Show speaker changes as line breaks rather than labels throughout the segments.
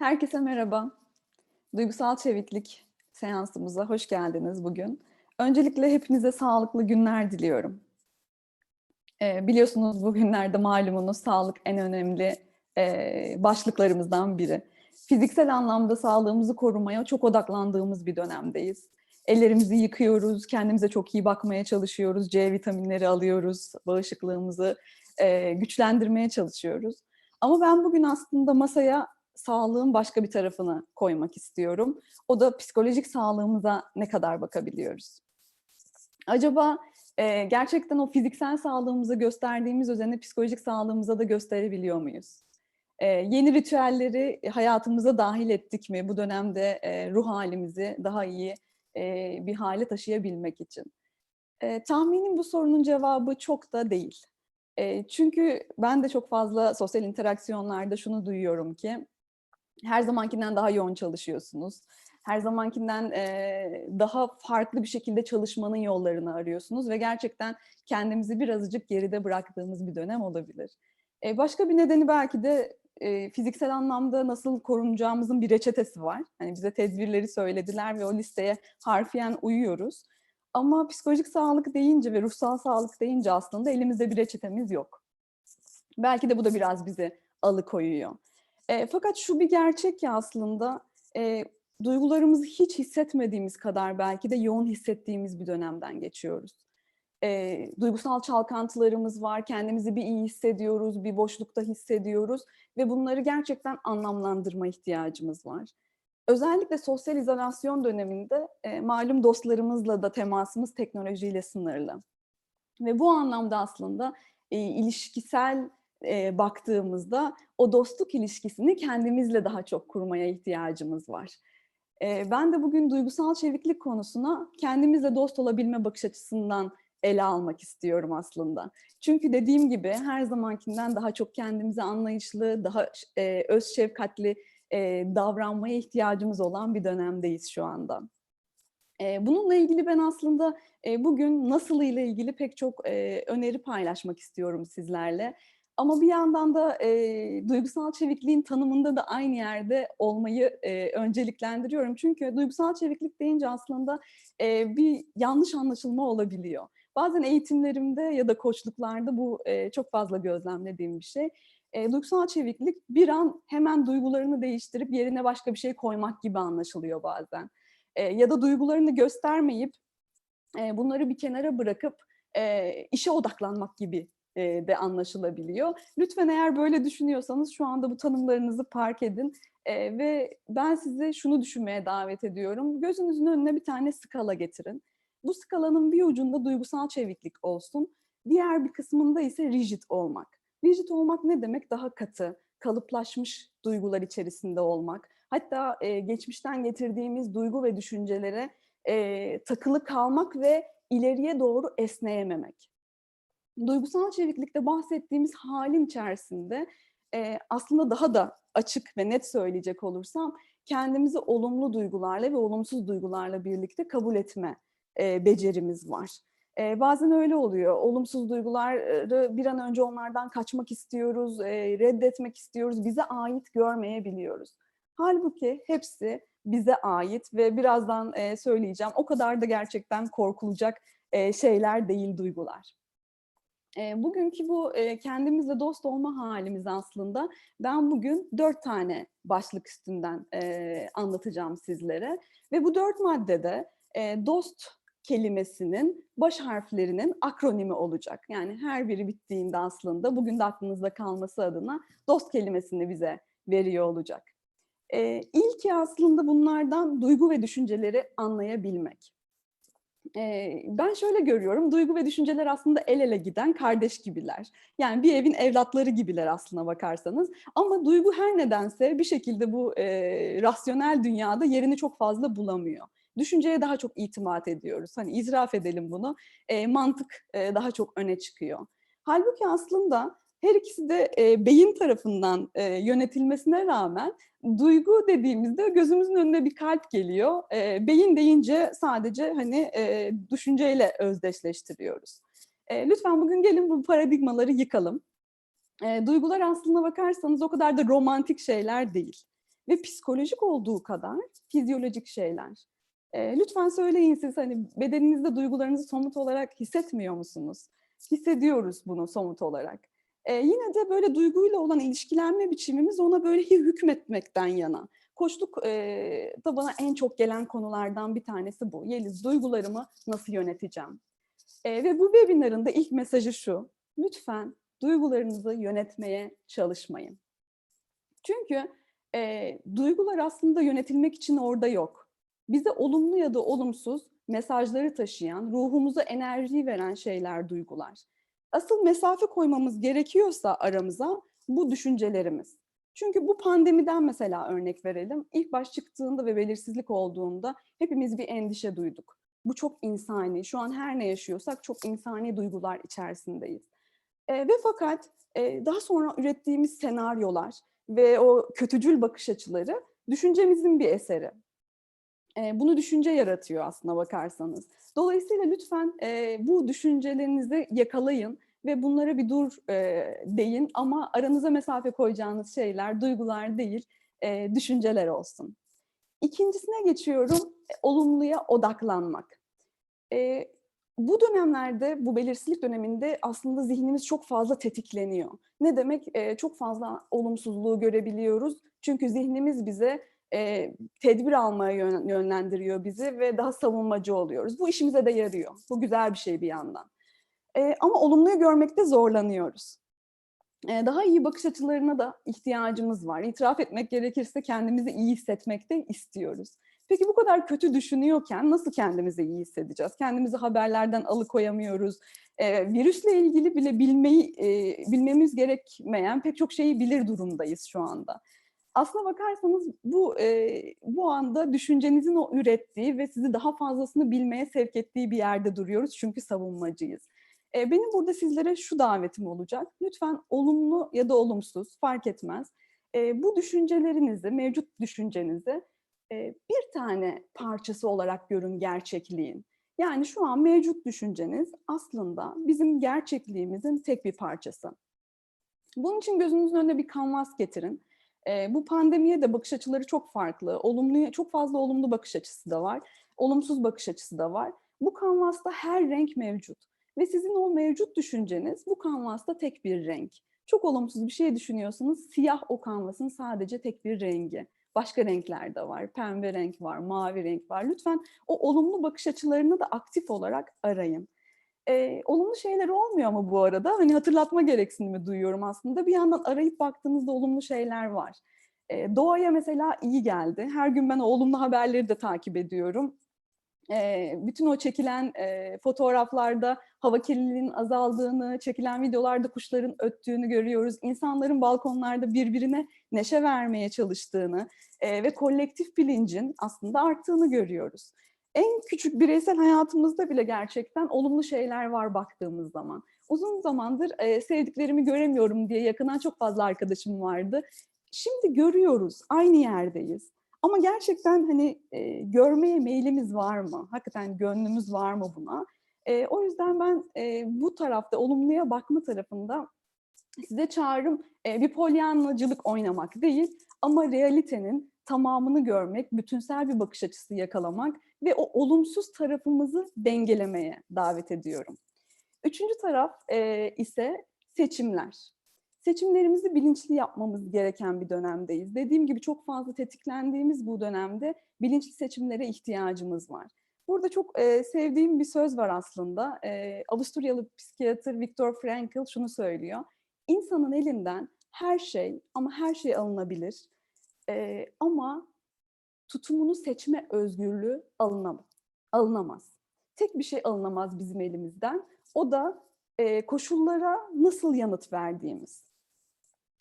Herkese merhaba. Duygusal çeviklik seansımıza hoş geldiniz bugün. Öncelikle hepinize sağlıklı günler diliyorum. Ee, biliyorsunuz bugünlerde malumunuz sağlık en önemli e, başlıklarımızdan biri. Fiziksel anlamda sağlığımızı korumaya çok odaklandığımız bir dönemdeyiz. Ellerimizi yıkıyoruz, kendimize çok iyi bakmaya çalışıyoruz, C vitaminleri alıyoruz, bağışıklığımızı e, güçlendirmeye çalışıyoruz. Ama ben bugün aslında masaya sağlığın başka bir tarafını koymak istiyorum. O da psikolojik sağlığımıza ne kadar bakabiliyoruz? Acaba e, gerçekten o fiziksel sağlığımıza gösterdiğimiz özeni psikolojik sağlığımıza da gösterebiliyor muyuz? E, yeni ritüelleri hayatımıza dahil ettik mi? Bu dönemde e, ruh halimizi daha iyi e, bir hale taşıyabilmek için. E, tahminim bu sorunun cevabı çok da değil. E, çünkü ben de çok fazla sosyal interaksiyonlarda şunu duyuyorum ki her zamankinden daha yoğun çalışıyorsunuz. Her zamankinden e, daha farklı bir şekilde çalışmanın yollarını arıyorsunuz ve gerçekten kendimizi birazcık geride bıraktığımız bir dönem olabilir. E, başka bir nedeni belki de e, fiziksel anlamda nasıl korunacağımızın bir reçetesi var. Hani bize tedbirleri söylediler ve o listeye harfiyen uyuyoruz. Ama psikolojik sağlık deyince ve ruhsal sağlık deyince aslında elimizde bir reçetemiz yok. Belki de bu da biraz bizi alıkoyuyor. E, fakat şu bir gerçek ki aslında e, duygularımızı hiç hissetmediğimiz kadar belki de yoğun hissettiğimiz bir dönemden geçiyoruz. E, duygusal çalkantılarımız var, kendimizi bir iyi hissediyoruz, bir boşlukta hissediyoruz ve bunları gerçekten anlamlandırma ihtiyacımız var. Özellikle sosyal izolasyon döneminde e, malum dostlarımızla da temasımız teknolojiyle sınırlı. Ve bu anlamda aslında e, ilişkisel e, baktığımızda o dostluk ilişkisini kendimizle daha çok kurmaya ihtiyacımız var. E, ben de bugün duygusal çeviklik konusuna kendimizle dost olabilme bakış açısından ele almak istiyorum aslında. Çünkü dediğim gibi her zamankinden daha çok kendimize anlayışlı, daha e, öz şefkatli e, davranmaya ihtiyacımız olan bir dönemdeyiz şu anda. E, bununla ilgili ben aslında e, bugün nasıl ile ilgili pek çok e, öneri paylaşmak istiyorum sizlerle. Ama bir yandan da e, duygusal çevikliğin tanımında da aynı yerde olmayı e, önceliklendiriyorum. Çünkü duygusal çeviklik deyince aslında e, bir yanlış anlaşılma olabiliyor. Bazen eğitimlerimde ya da koçluklarda bu e, çok fazla gözlemlediğim bir şey. E, duygusal çeviklik bir an hemen duygularını değiştirip yerine başka bir şey koymak gibi anlaşılıyor bazen. E, ya da duygularını göstermeyip e, bunları bir kenara bırakıp e, işe odaklanmak gibi de anlaşılabiliyor. Lütfen eğer böyle düşünüyorsanız şu anda bu tanımlarınızı park edin e, ve ben sizi şunu düşünmeye davet ediyorum. Gözünüzün önüne bir tane skala getirin. Bu skalanın bir ucunda duygusal çeviklik olsun, diğer bir kısmında ise rigid olmak. Rigid olmak ne demek? Daha katı, kalıplaşmış duygular içerisinde olmak. Hatta e, geçmişten getirdiğimiz duygu ve düşüncelere e, takılı kalmak ve ileriye doğru esneyememek duygusal çeviklikte bahsettiğimiz halin içerisinde e, aslında daha da açık ve net söyleyecek olursam kendimizi olumlu duygularla ve olumsuz duygularla birlikte kabul etme e, becerimiz var. E, bazen öyle oluyor. Olumsuz duyguları bir an önce onlardan kaçmak istiyoruz, e, reddetmek istiyoruz, bize ait görmeyebiliyoruz. Halbuki hepsi bize ait ve birazdan e, söyleyeceğim. O kadar da gerçekten korkulacak e, şeyler değil duygular. E, bugünkü bu e, kendimizle dost olma halimiz aslında ben bugün dört tane başlık üstünden e, anlatacağım sizlere. Ve bu dört maddede e, dost kelimesinin baş harflerinin akronimi olacak. Yani her biri bittiğinde aslında bugün de aklınızda kalması adına dost kelimesini bize veriyor olacak. E, ilki aslında bunlardan duygu ve düşünceleri anlayabilmek ben şöyle görüyorum, duygu ve düşünceler aslında el ele giden kardeş gibiler. Yani bir evin evlatları gibiler aslına bakarsanız. Ama duygu her nedense bir şekilde bu e, rasyonel dünyada yerini çok fazla bulamıyor. Düşünceye daha çok itimat ediyoruz. Hani izraf edelim bunu. E, mantık e, daha çok öne çıkıyor. Halbuki aslında her ikisi de e, beyin tarafından e, yönetilmesine rağmen duygu dediğimizde gözümüzün önüne bir kalp geliyor. E, beyin deyince sadece hani e, düşünceyle özdeşleştiriyoruz. E, lütfen bugün gelin bu paradigmaları yıkalım. E, duygular aslında bakarsanız o kadar da romantik şeyler değil. ve psikolojik olduğu kadar fizyolojik şeyler. E, lütfen söyleyin siz hani bedeninizde duygularınızı somut olarak hissetmiyor musunuz? Hissediyoruz bunu somut olarak. E, yine de böyle duyguyla olan ilişkilenme biçimimiz ona böyle hükmetmekten yana. Koçluk e, da bana en çok gelen konulardan bir tanesi bu. Yeliz, duygularımı nasıl yöneteceğim? E, ve bu webinarın da ilk mesajı şu. Lütfen duygularınızı yönetmeye çalışmayın. Çünkü e, duygular aslında yönetilmek için orada yok. Bize olumlu ya da olumsuz mesajları taşıyan, ruhumuza enerji veren şeyler duygular. Asıl mesafe koymamız gerekiyorsa aramıza bu düşüncelerimiz. Çünkü bu pandemiden mesela örnek verelim. İlk baş çıktığında ve belirsizlik olduğunda hepimiz bir endişe duyduk. Bu çok insani. Şu an her ne yaşıyorsak çok insani duygular içerisindeyiz. E, ve fakat e, daha sonra ürettiğimiz senaryolar ve o kötücül bakış açıları düşüncemizin bir eseri. Bunu düşünce yaratıyor aslına bakarsanız. Dolayısıyla lütfen bu düşüncelerinizi yakalayın ve bunlara bir dur e, deyin ama aranıza mesafe koyacağınız şeyler duygular değil, düşünceler olsun. İkincisine geçiyorum, e, olumluya odaklanmak. Bu dönemlerde, bu belirsizlik döneminde aslında zihnimiz çok fazla tetikleniyor. Ne demek? Çok fazla olumsuzluğu görebiliyoruz. Çünkü zihnimiz bize e, tedbir almaya yönlendiriyor bizi ve daha savunmacı oluyoruz. Bu işimize de yarıyor. Bu güzel bir şey bir yandan. E, ama olumluyu görmekte zorlanıyoruz. E, daha iyi bakış açılarına da ihtiyacımız var. İtiraf etmek gerekirse kendimizi iyi hissetmekte istiyoruz. Peki bu kadar kötü düşünüyorken nasıl kendimizi iyi hissedeceğiz? Kendimizi haberlerden alıkoyamıyoruz. E, virüsle ilgili bile bilmeyi e, bilmemiz gerekmeyen pek çok şeyi bilir durumdayız şu anda. Aslına bakarsanız bu e, bu anda düşüncenizin o ürettiği ve sizi daha fazlasını bilmeye sevk ettiği bir yerde duruyoruz çünkü savunmacıyız. E, benim burada sizlere şu davetim olacak. Lütfen olumlu ya da olumsuz fark etmez. E, bu düşüncelerinizi, mevcut düşüncenizi e, bir tane parçası olarak görün gerçekliğin. Yani şu an mevcut düşünceniz aslında bizim gerçekliğimizin tek bir parçası. Bunun için gözünüzün önüne bir kanvas getirin. E, bu pandemiye de bakış açıları çok farklı. Olumlu, çok fazla olumlu bakış açısı da var. Olumsuz bakış açısı da var. Bu kanvasta her renk mevcut. Ve sizin o mevcut düşünceniz bu kanvasta tek bir renk. Çok olumsuz bir şey düşünüyorsanız siyah o kanvasın sadece tek bir rengi. Başka renkler de var. Pembe renk var, mavi renk var. Lütfen o olumlu bakış açılarını da aktif olarak arayın. Ee, olumlu şeyler olmuyor ama bu arada hani hatırlatma gereksinimi duyuyorum aslında. Bir yandan arayıp baktığınızda olumlu şeyler var. Ee, doğaya mesela iyi geldi. Her gün ben olumlu haberleri de takip ediyorum bütün o çekilen fotoğraflarda hava kirliliğinin azaldığını, çekilen videolarda kuşların öttüğünü görüyoruz. İnsanların balkonlarda birbirine neşe vermeye çalıştığını ve kolektif bilincin aslında arttığını görüyoruz. En küçük bireysel hayatımızda bile gerçekten olumlu şeyler var baktığımız zaman. Uzun zamandır sevdiklerimi göremiyorum diye yakından çok fazla arkadaşım vardı. Şimdi görüyoruz, aynı yerdeyiz. Ama gerçekten hani e, görmeye meylimiz var mı? Hakikaten gönlümüz var mı buna? E, o yüzden ben e, bu tarafta olumluya bakma tarafında size çağrım e, bir polyanlacılık oynamak değil ama realitenin tamamını görmek, bütünsel bir bakış açısı yakalamak ve o olumsuz tarafımızı dengelemeye davet ediyorum. Üçüncü taraf e, ise seçimler seçimlerimizi bilinçli yapmamız gereken bir dönemdeyiz. Dediğim gibi çok fazla tetiklendiğimiz bu dönemde bilinçli seçimlere ihtiyacımız var. Burada çok e, sevdiğim bir söz var aslında. E, Avusturyalı psikiyatr Viktor Frankl şunu söylüyor. İnsanın elinden her şey ama her şey alınabilir. E, ama tutumunu seçme özgürlüğü alınamaz. alınamaz. Tek bir şey alınamaz bizim elimizden. O da e, koşullara nasıl yanıt verdiğimiz.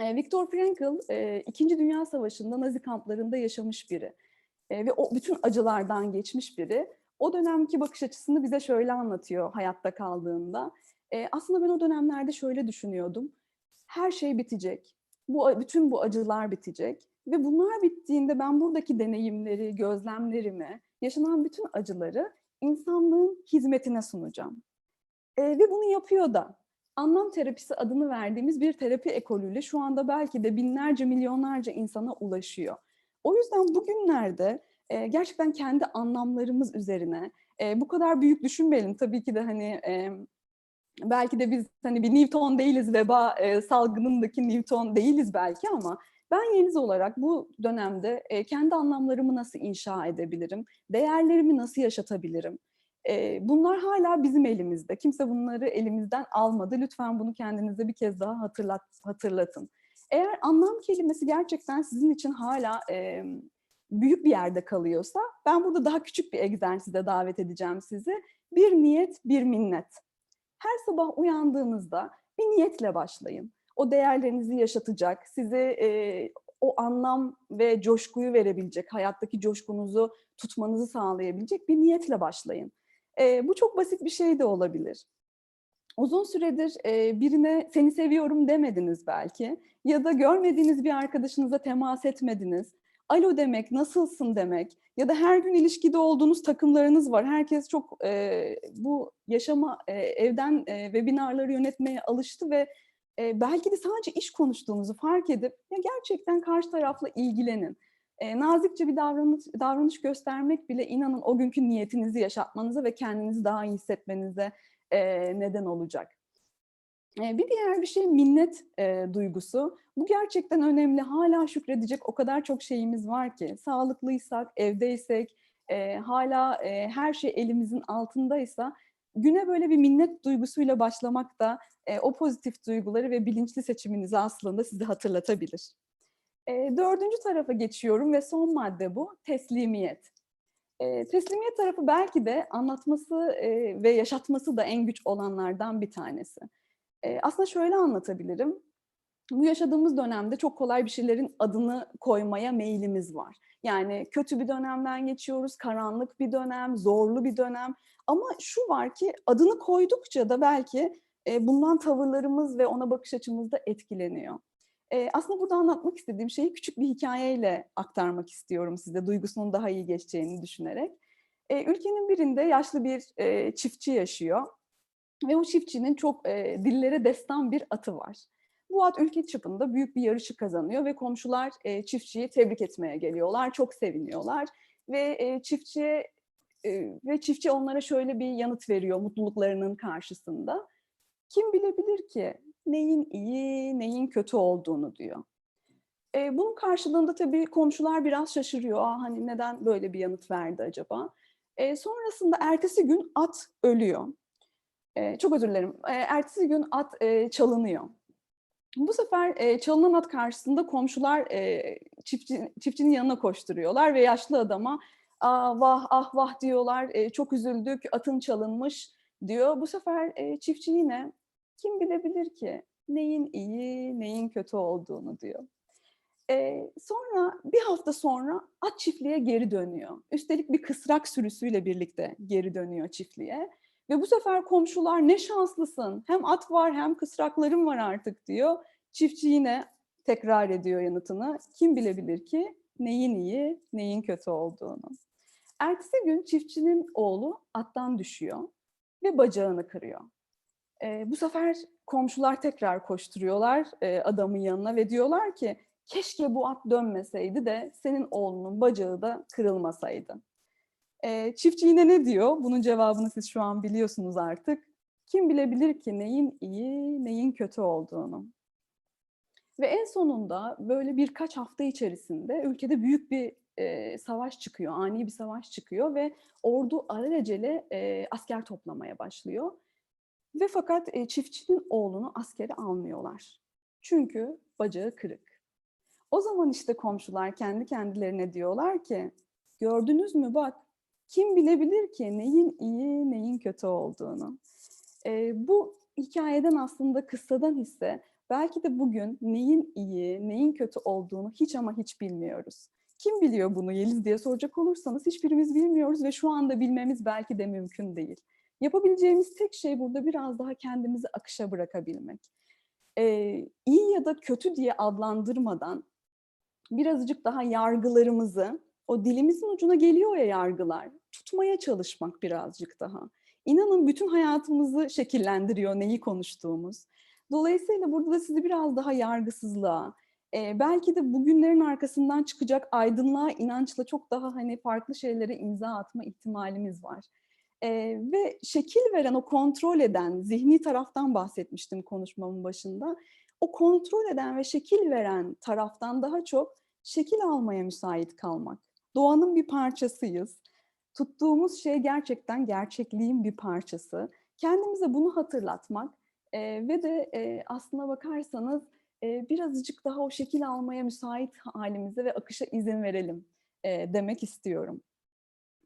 Viktor Frankl, İkinci Dünya Savaşı'nda Nazi kamplarında yaşamış biri ve o bütün acılardan geçmiş biri. O dönemki bakış açısını bize şöyle anlatıyor hayatta kaldığında. Aslında ben o dönemlerde şöyle düşünüyordum. Her şey bitecek. Bu bütün bu acılar bitecek ve bunlar bittiğinde ben buradaki deneyimleri, gözlemlerimi, yaşanan bütün acıları insanlığın hizmetine sunacağım. ve bunu yapıyor da anlam terapisi adını verdiğimiz bir terapi ekolüyle şu anda belki de binlerce, milyonlarca insana ulaşıyor. O yüzden bugünlerde e, gerçekten kendi anlamlarımız üzerine e, bu kadar büyük düşünmeyelim. Tabii ki de hani e, belki de biz hani bir Newton değiliz, veba e, salgınındaki Newton değiliz belki ama ben Yeliz olarak bu dönemde e, kendi anlamlarımı nasıl inşa edebilirim, değerlerimi nasıl yaşatabilirim? E, bunlar hala bizim elimizde. Kimse bunları elimizden almadı. Lütfen bunu kendinize bir kez daha hatırlat, hatırlatın. Eğer anlam kelimesi gerçekten sizin için hala e, büyük bir yerde kalıyorsa, ben burada daha küçük bir egzersize davet edeceğim sizi. Bir niyet, bir minnet. Her sabah uyandığınızda bir niyetle başlayın. O değerlerinizi yaşatacak, size e, o anlam ve coşkuyu verebilecek, hayattaki coşkunuzu tutmanızı sağlayabilecek bir niyetle başlayın. E, bu çok basit bir şey de olabilir. Uzun süredir e, birine seni seviyorum demediniz belki ya da görmediğiniz bir arkadaşınıza temas etmediniz. Alo demek, nasılsın demek ya da her gün ilişkide olduğunuz takımlarınız var. Herkes çok e, bu yaşama, e, evden e, webinarları yönetmeye alıştı ve e, belki de sadece iş konuştuğunuzu fark edip ya gerçekten karşı tarafla ilgilenin. E, nazikçe bir davranış, davranış göstermek bile inanın o günkü niyetinizi yaşatmanıza ve kendinizi daha iyi hissetmenize e, neden olacak. E, bir diğer bir şey minnet e, duygusu. Bu gerçekten önemli. Hala şükredecek o kadar çok şeyimiz var ki. Sağlıklıysak, evdeysek, e, hala e, her şey elimizin altındaysa güne böyle bir minnet duygusuyla başlamak da e, o pozitif duyguları ve bilinçli seçiminizi aslında size hatırlatabilir. E, dördüncü tarafa geçiyorum ve son madde bu, teslimiyet. E, teslimiyet tarafı belki de anlatması e, ve yaşatması da en güç olanlardan bir tanesi. E, aslında şöyle anlatabilirim. Bu yaşadığımız dönemde çok kolay bir şeylerin adını koymaya meyilimiz var. Yani kötü bir dönemden geçiyoruz, karanlık bir dönem, zorlu bir dönem. Ama şu var ki adını koydukça da belki e, bundan tavırlarımız ve ona bakış açımız da etkileniyor. E, aslında burada anlatmak istediğim şeyi küçük bir hikayeyle aktarmak istiyorum size, duygusunun daha iyi geçeceğini düşünerek. E, ülkenin birinde yaşlı bir e, çiftçi yaşıyor ve o çiftçinin çok e, dillere destan bir atı var. Bu at ülke çapında büyük bir yarışı kazanıyor ve komşular e, çiftçiyi tebrik etmeye geliyorlar, çok seviniyorlar ve e, çiftçiye e, ve çiftçi onlara şöyle bir yanıt veriyor mutluluklarının karşısında. Kim bilebilir ki neyin iyi, neyin kötü olduğunu diyor. E, bunun karşılığında tabii komşular biraz şaşırıyor. Aa, hani neden böyle bir yanıt verdi acaba? E, sonrasında ertesi gün at ölüyor. E, çok özür dilerim. E, ertesi gün at e, çalınıyor. Bu sefer e, çalınan at karşısında komşular e, çiftçi, çiftçinin yanına koşturuyorlar ve yaşlı adama Aa, vah ah vah diyorlar. E, çok üzüldük, atın çalınmış diyor. Bu sefer e, çiftçi yine kim bilebilir ki neyin iyi, neyin kötü olduğunu diyor. Ee, sonra bir hafta sonra at çiftliğe geri dönüyor. Üstelik bir kısrak sürüsüyle birlikte geri dönüyor çiftliğe. Ve bu sefer komşular ne şanslısın hem at var hem kısraklarım var artık diyor. Çiftçi yine tekrar ediyor yanıtını. Kim bilebilir ki neyin iyi, neyin kötü olduğunu. Ertesi gün çiftçinin oğlu attan düşüyor ve bacağını kırıyor. E, bu sefer komşular tekrar koşturuyorlar e, adamın yanına ve diyorlar ki keşke bu at dönmeseydi de senin oğlunun bacağı da kırılmasaydı. E, çiftçi yine ne diyor? Bunun cevabını siz şu an biliyorsunuz artık. Kim bilebilir ki neyin iyi, neyin kötü olduğunu. Ve en sonunda böyle birkaç hafta içerisinde ülkede büyük bir e, savaş çıkıyor, ani bir savaş çıkıyor ve ordu alelacele e, asker toplamaya başlıyor. Ve fakat e, çiftçinin oğlunu askere almıyorlar. Çünkü bacağı kırık. O zaman işte komşular kendi kendilerine diyorlar ki, gördünüz mü bak kim bilebilir ki neyin iyi neyin kötü olduğunu. E, bu hikayeden aslında kıssadan hisse belki de bugün neyin iyi neyin kötü olduğunu hiç ama hiç bilmiyoruz. Kim biliyor bunu Yeliz diye soracak olursanız hiçbirimiz bilmiyoruz ve şu anda bilmemiz belki de mümkün değil. Yapabileceğimiz tek şey burada biraz daha kendimizi akışa bırakabilmek. Ee, iyi ya da kötü diye adlandırmadan birazcık daha yargılarımızı, o dilimizin ucuna geliyor ya yargılar, tutmaya çalışmak birazcık daha. İnanın bütün hayatımızı şekillendiriyor neyi konuştuğumuz. Dolayısıyla burada da sizi biraz daha yargısızlığa, Eee, belki de bugünlerin arkasından çıkacak aydınlığa inançla çok daha hani farklı şeylere imza atma ihtimalimiz var. Eee, ve şekil veren, o kontrol eden, zihni taraftan bahsetmiştim konuşmamın başında. O kontrol eden ve şekil veren taraftan daha çok şekil almaya müsait kalmak. Doğanın bir parçasıyız. Tuttuğumuz şey gerçekten gerçekliğin bir parçası. Kendimize bunu hatırlatmak eee, ve de eee, aslına bakarsanız eee, birazcık daha o şekil almaya müsait halimize ve akışa izin verelim demek istiyorum.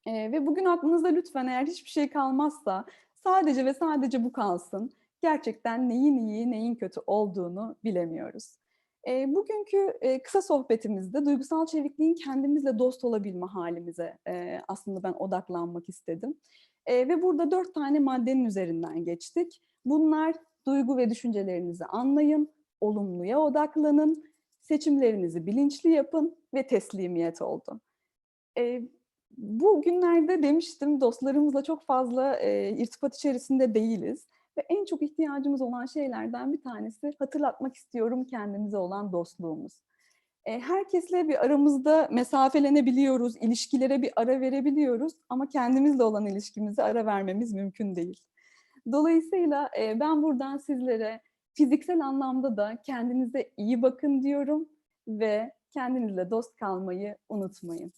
Ve bugün aklınızda lütfen eğer hiçbir şey kalmazsa sadece ve sadece bu kalsın. Gerçekten neyin iyi, neyin kötü olduğunu bilemiyoruz. Bugünkü kısa sohbetimizde duygusal çevikliğin kendimizle dost olabilme halimize aslında ben odaklanmak istedim. Ve burada dört tane maddenin üzerinden geçtik. Bunlar duygu ve düşüncelerinizi anlayın, olumluya odaklanın, seçimlerinizi bilinçli yapın ve teslimiyet oldu. Eee, bu günlerde demiştim dostlarımızla çok fazla eee, irtibat içerisinde değiliz ve en çok ihtiyacımız olan şeylerden bir tanesi hatırlatmak istiyorum kendimize olan dostluğumuz. Eee, herkesle bir aramızda mesafelenebiliyoruz, ilişkilere bir ara verebiliyoruz ama kendimizle olan ilişkimize ara vermemiz mümkün değil. Dolayısıyla eee, ben buradan sizlere fiziksel anlamda da kendinize iyi bakın diyorum ve kendinizle dost kalmayı unutmayın.